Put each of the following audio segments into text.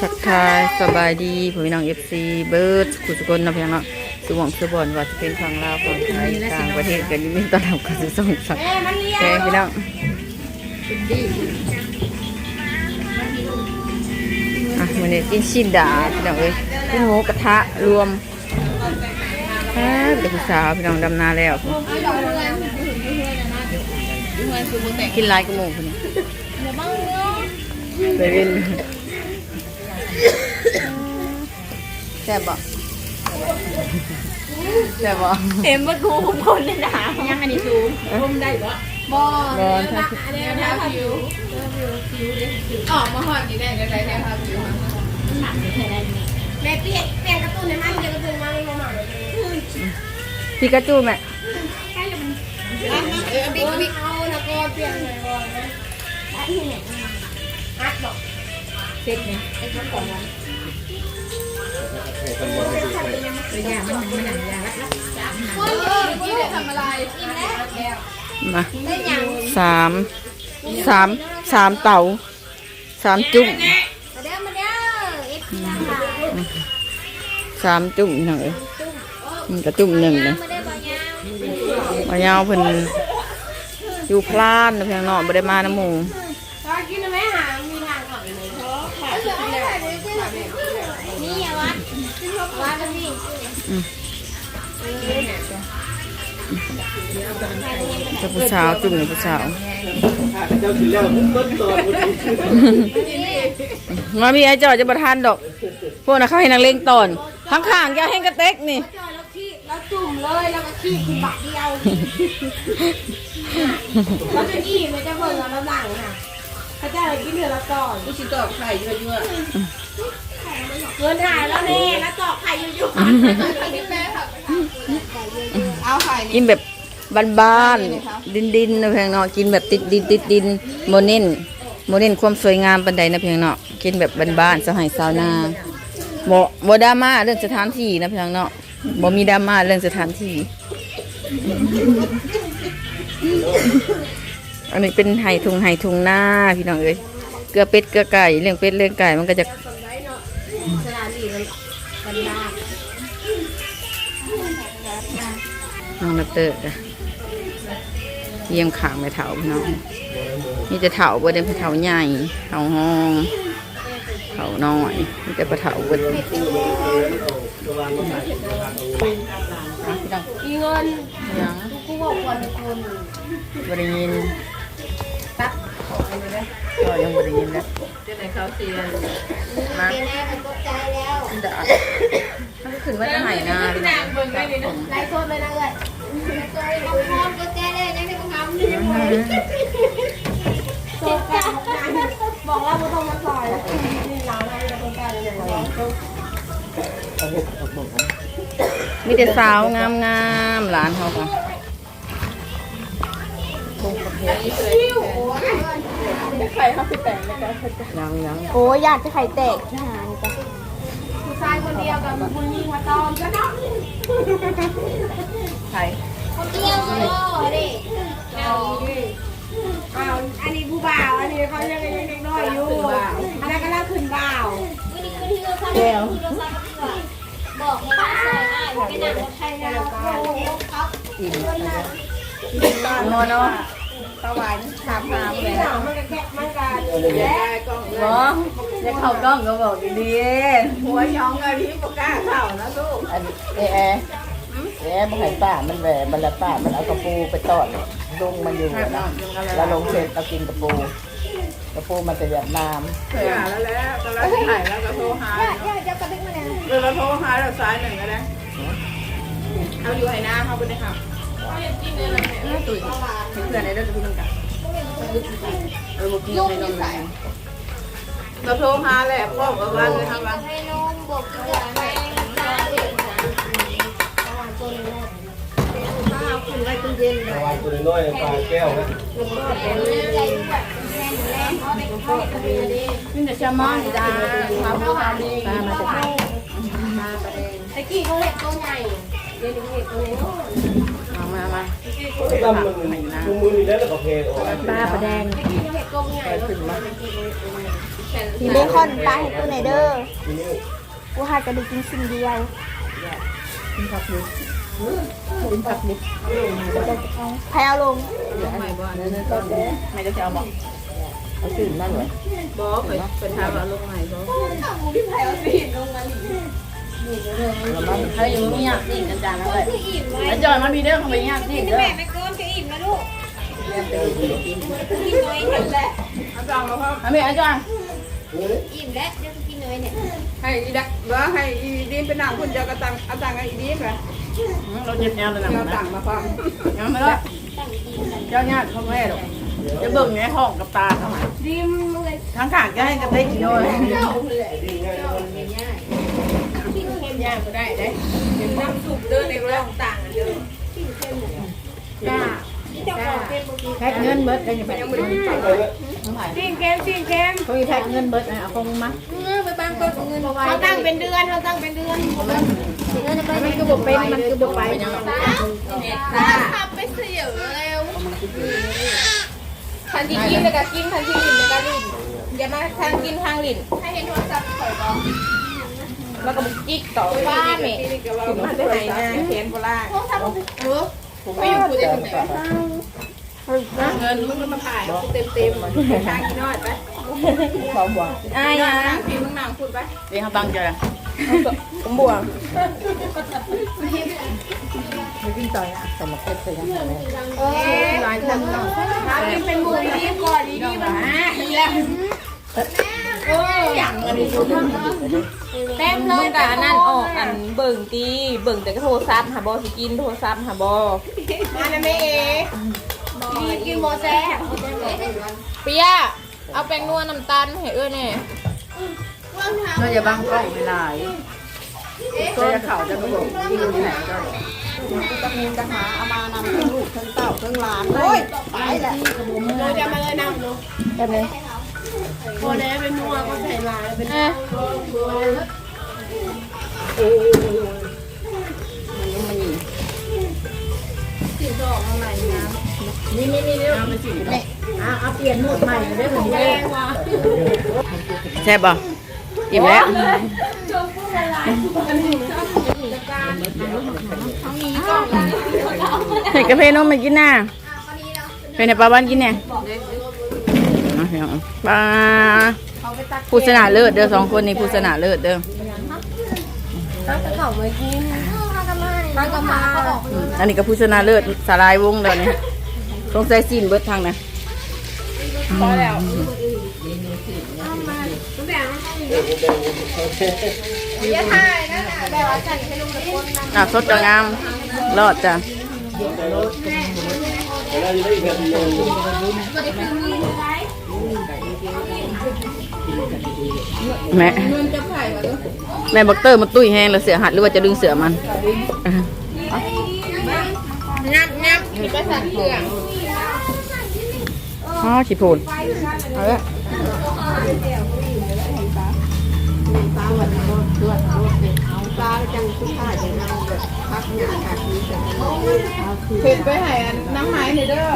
ทักทายสบายดีผมพี่น้องเอฟซีเบิร์ดสุขุสุกนนะพี่น้องเนาะสุหวังสุบอนว่าจะเป็นฝั่งลาวฝั่งไทยต่างประเทศกันยินดีต้อนรับเข้าสู่ช่องสักแกพี่น้องอะมื้อนี้กินชินดาพี่น้องเอ้ยกินหมูกระทะรวมแป๊บเด็กผู้สาวพี่น้องดำนาแล้วกินหลายกระหมูพี่น้อง ไปเว้นแซ่บบ่แซ่บบ่เห็นว่ากูคนเลยนะยังอันนี้ซูมร่มได้ปะบอร้อนถ้าเดี๋ยวนะผิวออกมาหอดกี่ได้ก็ได้แค่ครับผิวแม่เปลี่ยนเปลี่ยนการ์ตูนในมันเดี๋ยวการ์ตูนมาไม่มาหน่อยพิกาจูแม่เออบิ๊กบิ๊กเอาแล้วก็เปลี่ยนเลยก่อนนะ ฮัทบอกเสร็จเนี่ยไอ้ข้าวของมันตัวอย่างมันมันหนังยาละคนเออคนทำอะไรกินแล้วมาได้ยังสามสามสามเต่าสามจุ่มมาเด้อมาเด้อเอฟซีค่ะสามจุ่มหน่อยมันกระจุ่มหนึ่งเลยมาเด้อบ่ยาวมายาวเพิ่นอยู่พลานนะเพียงเนาะบ่ได้มาน้ำหมู จ้าผู้สาวจุ่มหนึ่งผู้สาวเจ้าถึงแล้วต้นตอนมาพี่ไอ้จอดจะประทานดอก พวกน่ะเขาให้นางเล่งตอน ข้างๆแกให้กระเต็กนี่จอยแล้วขี้แล้วจุ่มเลยแล้วก็ขี้คุณบักเดียวแล้วจะขี้มันจะเบิ่งแล้วหลังค่ะพระเจ้าเลยกินเนื้อละก่อนผู้ชิตอบไข่เยอะเงินหายแล้วแน่แล้วตอกไข่อยู่ๆเอาไข่กินแบบ บ้านๆดินๆนะเพียงเนาะกินแบบติดดินติดดินโมเน้นโมเน้นความสวยงามปันใดนะเพียงเนาะกินแบบบ้านๆสหายสาวนาบ่บ่ดราม่าเรื่องสถานที่นะเพียงเนาะบ่มีดราม่าเรื่องสถานที่ อันนี้เป็นไห่ทุงไห่ทุงหน้าพี่น้องเอ้ยเกลือเป็ดเกลือไก่เลี้ยงเป็ดเลี้ยงไก่มันก็จะน้องนับเตอร์จ้ะ เยี่ยมขางไปเถาพี่น้องมีแต่เถาบ่ได้เป็นเถาใหญ่เถาห้องเถาน้อยมีแต่ปลาเถาเบิดพี่น้องอีเงินยังกูบอกคนคนบริยินตัดก็ยังบริยินนะจะไหนเขาเสียมาเป็นแน่เป็นตกใจแล้วดาถ้าขึ้นว่าจะหายนาพี่น้องไล่โทษเลยนะเอ้ยต้องพร้อมก็แจ้ บอกแล้วว่าต้องมาซอยนี่เราให้โซกันอย่างนี้มีแต่สาวงามงามๆหลานเขาค่ะยังยังโอ้ยอยากจะไข่แตกทหารจ้ะผู้ชายคนเดียวกับผู้หญิงมาตอมก็ได้ใครคนเดียวก็ดิ เอาอ้าวอันนี้ผู้บ่าว อันนี้เขายังยังเด็กน้อยอยู่อันนั้นก็ล่าขึ้นบ่าวแก้วบอกให้มาซอยได้ไม่นั่งรถไทยนะโอ้โหครับนอนเนาะตะวันถามหาเลยมันก็แค่มันก็แย่บอจะเข้ากล้องก็บอกดีหัวย้องเลยพี่ปกล้าเข้านะลูกๆอันเอแอแอมันให้ป้ามันแหวมันละป้ามันเอากระปูไปตอด ลงมันอยู่นะแล้วลงเสร็จเรากินกระปูกระปูมันจะแบบน้ๆถ่ายแล้วแล้วตอนแรกถ่ายแล้วก็โทรหาอย่าอย่จะกระดิกมาเนี่ยเราโทรหาเราซ้ายหนึ่งก็ได้เอาอยู่ไหนหน้าเขาไปเลยค่ะำตุ๋ยเพื่อนในเรื่องพี่น้องกันเออบอกกินในนมเราโทรหาแหละพ่อบอกว่าเลยทำวันให้นมบอกเกลือให้ คุณไว้ตู้เย็นเลยวางตัวน้อยปลาแก้วนะนี่จะชะมอนจ้าทำผู้ทำดีตะกี้เขาเล็กตัวใหญ่เอามามาดำมันมือมือนี่แล้วแล้วก็เพลงออกปลาปลาแดงเบคอนปลาเห็ดตัวไหนเด้อกูหากระดูกกินสิ่งเดียวกินผักนิด กินผักนิดใครเอาลงไม่บ่เนื้อเนื้อต้นไม่ได้จะเอาบอกเอาตื่นเลยบอกไปเป็นทางว่าลงใหม่เขาเขาอยู่นี่ยากจริงกันจานแล้วเลยแล้วจอยมามีเรื่องเขาไปยากจริงเด้อแม่ไม่เกินจะอิ่มแล้วลูกกินน้อยเห็นแล้วอาจารย์มาพ่อทำไมอาจารย์อิ่มแล้วเดี๋ยวกินน้อยเนี่ยให้อีดักเบอให้อีดีนเป็นนางคุณเดียวกับตังอาจารย์กับอีดีนไป เราเจ็บแนวเลยนะเดี๋ยวต่างมาฟังยังไม่ละเจ้าญาติเขาแม่หรอกจะเบิ่งในห้องกับตาเข้ามาริมเลยทั้งขางก็ให้กระเตกโยนย่างก็ได้ได้เป็นน้ำซุปเด้อในเรื่องต่างกันเด้อจ้าเจ้าของเต็มเมื่อกี้แพ็คเงินเบิดได้ยังไงยังไม่ได้กินไปสิ่งเกมสิ่งเกมเขามีแพ็คเงินเบิดนะเอาคงมา ไปบางคนเงินเขาตั้งเป็นเดือนเขาตั้งเป็นเดือนมันคือบุกเป็นมันคือบุกไปขับไปเสียเร็วทันทีกินเลยก็กินทันทีกินเลยก็ลิ้นอย่ามาทางกินทางลิ้นให้เห็นโทรศัพท์ข่อยบอกแล้วก็บุกจิกต่อบ้านแม่นี่ก็ว่ามันได้ไหนนะเขียนโบราณโทรศัพท์เออผมไม่อยู่กูจะถึงไหนเงินมึงก็มาถ่ายเต็มเต็มทางกินนอดไป ความหวังอ้ายนะนั่งพี่มึงนังพูดไปเดี๋ยวเขาบังเจอผมบวกไม่กินต่อยอะสมองเป็นยังไงเออหลายคนเนาะถ้ากินเป็นหมูดีก่อนดีดีมาแล้วเอออย่างเงี้ยแต้มเลยแต่อันนั้นออกอันเบิ่งตีเบิ่งแต่ก็โทรศัพท์หาบอสกินโทรศัพท์หาบอมานะแม่เอ๋กินบอแซ่เปีย เอาแป้งนัวน้ำตาลให้เอื้อเนี่ยเราจะบังกล้องเวลาก็จะเข่าจะบอกกินที่ไหนก็จะมีจะหาเอามานำทั้งลูกทั้งเต่าทั้งหลานโอ้ยไปแหละเราจะมาเลยนำลูกแบบนี้โบเน่เป็นนัวก็ใส่ลายเป็นเออนี่ นี่นี่เรื่องมันสิเนี่ยเอาเปลี่ยนหมดใหม่ได้เหมือนเดิมแซ่บป่ะอิ่มแล้วเห็นกาแฟนมมากินน่ะเป็นในปลาบ้านกินเนี่ยเอาเดี๋ยวปลาผู้ชนะเลิศเด้อสองคนนี้ผู้ชนะเลิศเด้อเขาไม่กินมันก็มาอืมอันนี้ก็ผู้ชนะเลิศสลายวงเดี๋ยวนี้ต้ องใส่ซีนเบิดทางนะพอแล้วอย่าถ่ายนะแบบว่าจัดให้ลุงตะโกนนำอะสดจะงามรอดจ้ะแล้วจะได้อีกแบบนึงแม่เงินจะไผ่มาลูกแม่บอกเตอร์มันตุ้ยแห้งแล้วเสือหัดหรือว่าจะดึงเสือมันงับงับมีประสาทเสื่อม อ๋อขี้โพนเอาละปลาจังสุดท้ายจะนำแบบพักหนึ่งค่ะคือจะเผ็ดไปให้น้ำหายหน่อยเด้อ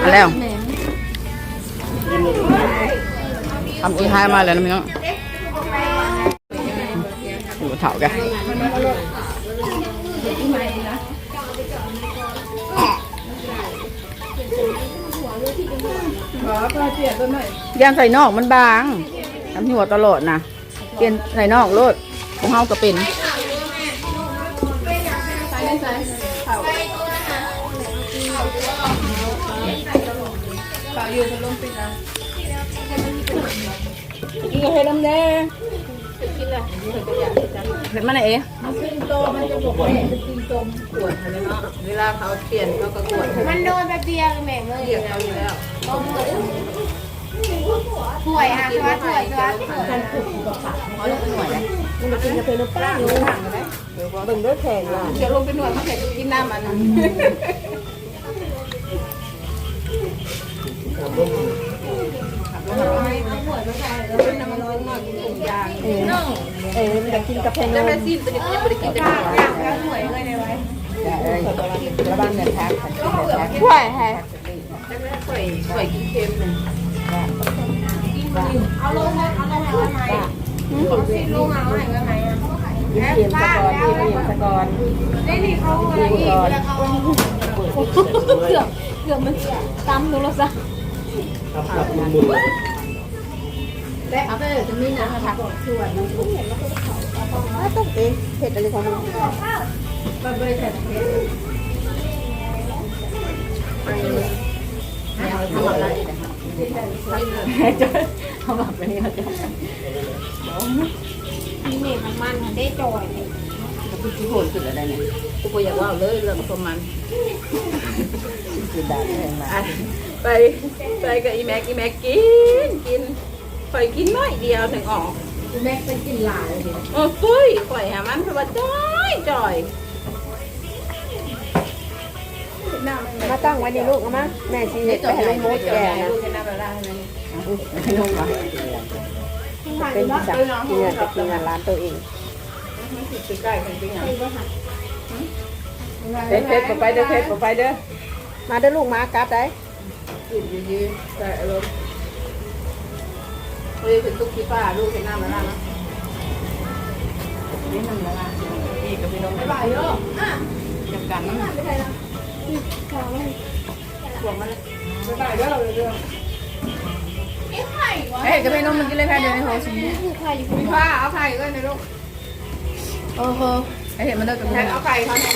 เอาแล้วทำอีท้ายมาแล้วนะพี่น้องอยู่เถากัน ตัวหน่อยย่างใส่นอกมันบางทำหัวตลอดนะเปลี่ยนใส่นอกโลดของเฮาก็เป็นใส่ในใส่เผาเผาอยู่บนลมปิดนะกินกาแฟน้ำแดงเห็นมันไหนเอ๊ะโตมันจะบอกว่าเป็นตีนจมขวดอะไรเนาะเวลาเขาเปลี่ยนเขาก็ขวดมันโดนแบบเดียวแม่งเลยเรียกเอาอยู่แล้ว ถ่วยค่ะว่าถ่วยตัวยถ่วยเดี๋ยวลงไปหน่วดมาใส่กินน้ำมันนะเป็นน้ำมันร้อนมากเออมันจะกินกาแฟนมแม่ซีนตัวนี้ยังไม่ได้กินอย่างก็สวยเลยในไว้เอ้ยระวังเงินทักช่วยให้ เอาลงมาเอาลงมาไว้ไหมของซีนลงมาไว้ไหมอะยิ้มเทียมสะกอนยิ้มเทียมสะกอนได้นี่เขาอะไรอีกแล้วเขาเกือบเกือบมันตำโทรศัพท์ครับครับมือมือและเอาไปจะมีน้ำผักชวนต้องเองเผ็ดอะไรของมึงเขาบอกแบบนี้เขาจะนี่เนี่ยมันมันได้จอยเลยพูดที่โหดสุดอะไรเนี่ยกูบ่อยากว่าเลยเรื่องของมันคือด่าแพงมาไปไปกับอีแม็กอีแม็กกินกินข่อยกินน้อยเดียวถึงออกอีแม่ไปกินหลายเลยโอ้ยข่อยหามันเพราะว่าจอยจ่อย มาตั้งไว้ในลูกเอามาแม่ชีเห็ดไปให้ลูกมดแก่นะให้ละลายนั่นให้ลูกมาเป็นสักกินเงินจะกินงินร้านตัวเองเด็ดเผ็ดไปเด้อเผ็ดไปเด้อมาเด้อลูกมากลับได้ยืดยืดใส่อารมณ์เฮ้ยเป็นตุ๊กขี้ป้าลูกแค่น้ำละลายนะนี่น้ำละลายนี่กับพี่น้องไม่ไหวเยอะอะจับกันนะ เลยไม่ไหวเยอะเราเลยเรื่องเอ้ยกับพี่น้องมันกินเลยแค่เดียวในโถสิพี่ป้าเอาไข่ก็ในลูกโอ้โหไอเห็นมันเลิกกับแพทเอาไข่เขาเนี่ย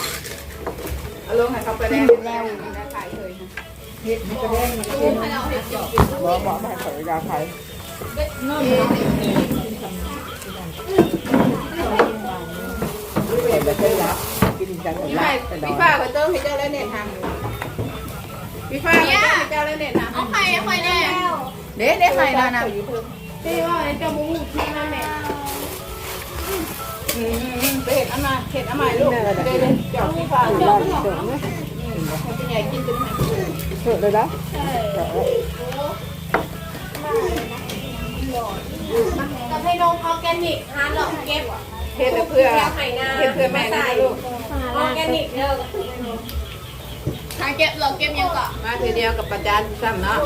เอาลงให้เขาไปแล้วแล้วได้ไข่เลยเห็ดมันก็แดงมันก็กินบอกบอกให้เขายาไข่เผ็ดไปเลยละกินจังพี่ละฝ้ายแต่ดอพี่ยฝ้ายเขาเติมให้เจ้าแล้วเน็ตทำพี่ฝ้ายเขาเติมให้เจ้าแล้วเน็ตทำเอาไข่เอาไข่แน่เด็ดเด็ดไข่แล้วนะตีว่าไอ้เจ้ามูที่นั่นแหละอืมไปเห็ดอันมาเห็ดอันใหม่ลูกเด็ดเด็ดเจ้าพี่ฝ้ายรอดจงไหมให้พี่ใหญ่กินเป็นไงเผ็ดเลยนะกับให้นมออร์แกนิกฮาร์ดหลอกเก็บ เห็ดเพื่อไข่นาเห็ดเพื่อแม่นะลูกออร์แกนิกเด้อหาเก็บหลอกเก็บยังก่อนมาทีเดียวกับประจานซ้ำเนาะ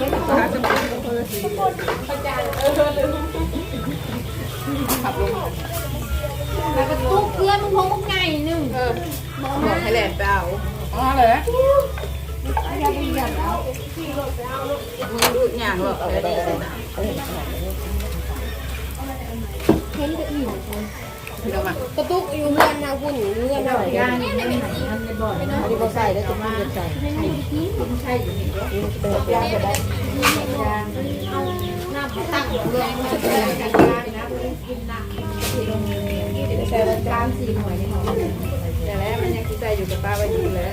แล้วก็ตุ๊กเกลือมึงพงมึงไก่หนึ่งเออบอกให้แหลนไปเอาอ๋อเลยมึงดูอย่างหรอกเดี๋ยวนี้เห็นก็อิ่มเดี๋ยวมา กระตุกอยู่เงินนะคุณเงินนะย่างนี่ไม่เป็นสีอันนี้ก็ใส่ได้จะกินใส่ใช่เติมยาก็ได้น้ำตั้งเรืองมาใส่ละจานสี่หน่วยแต่แล้วมันยังคิดใจอยู่กับป้าไว้ดีแล้ว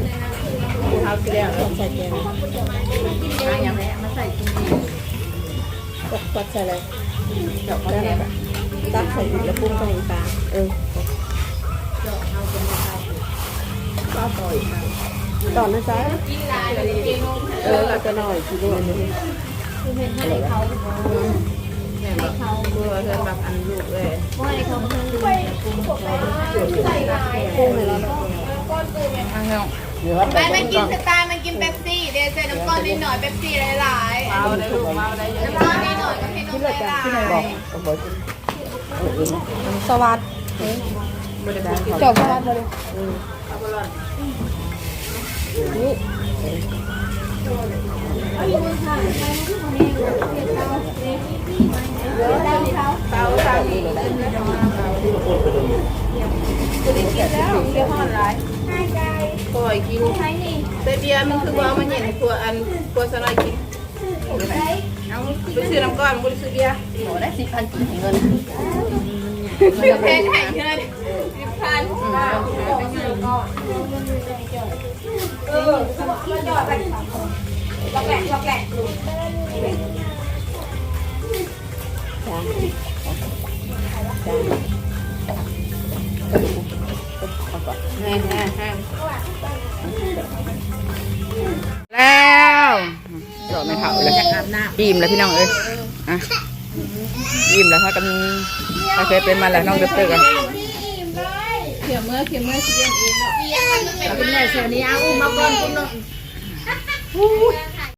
เท้าที่แล้วแล้วใส่แกงมาอย่างไรมาใส่กินดีตักใส่เลยเจาะมาแทน ตักใส่อีกแล้วปรุงใส่ปลาเออก็ต่อยค่ะตอนนั้นจ้ากินลายเลยกินนมเออเราจะหน่อยกินด้วยนี่คือเป็นให้เขาแม่แบบเบื่อเธอแบบอันลูกเลยว่าให้เขาเพิ่มเลยปรุงเลยแล้วทางเงาเดี๋ยวว่าไปมันกินสไตล์มันกินเป๊ปซี่เดี๋ยวใส่น้ำก้อนนิดหน่อยเป๊ปซี่หลายๆเมาได้ลูกเมาได้เยอะน้ำก้อนนิดหน่อยก็ให้นมที่หลายที่ สวัสดีบริการจบสวัสดีเลยเอาไปรอนนี่เตาใส่อีกแล้วเดี๋ยห่อนไรปล่อยกินแต่เบียร์มันคือว่ามันเย็นกว่าอันกว่าสลายกิน เอาไปซื้อน้ำก้อนมันไปซื้อเบียร์แพงไข่เงินสิบพันเออมาจอดไปล็อกแหลกล็อกแหลก อิ่มแล้วพี่น้องเอ้ยอะอิ่มแล้วถ้ากันโอเคเป็นมาแล้วน้องเด็กเตอร์กันเขียวเมื่อเขียวเมื่อสิเรียนเองเนาะเลี้ยงมันเป็นคุณแม่เสียนี้เอาอุ้มมาก่อนคุณเนาะ